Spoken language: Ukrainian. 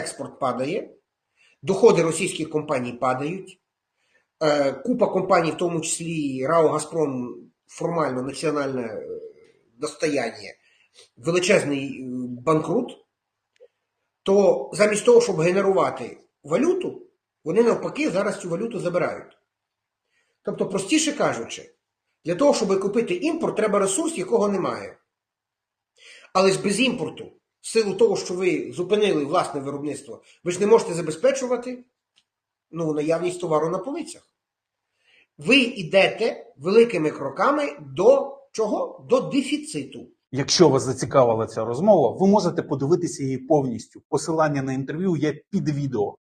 експорт падає, доходи російських компаній падають, е, купа компаній, в тому числі РАО Газпром, формально національне е, достояння, величезний е, банкрут, то замість того, щоб генерувати валюту, вони навпаки зараз цю валюту забирають. Тобто, простіше кажучи, для того, щоб купити імпорт, треба ресурс, якого немає. Але ж без імпорту, в силу того, що ви зупинили власне виробництво, ви ж не можете забезпечувати ну, наявність товару на полицях. Ви йдете великими кроками до чого? До дефіциту. Якщо вас зацікавила ця розмова, ви можете подивитися її повністю. Посилання на інтерв'ю є під відео.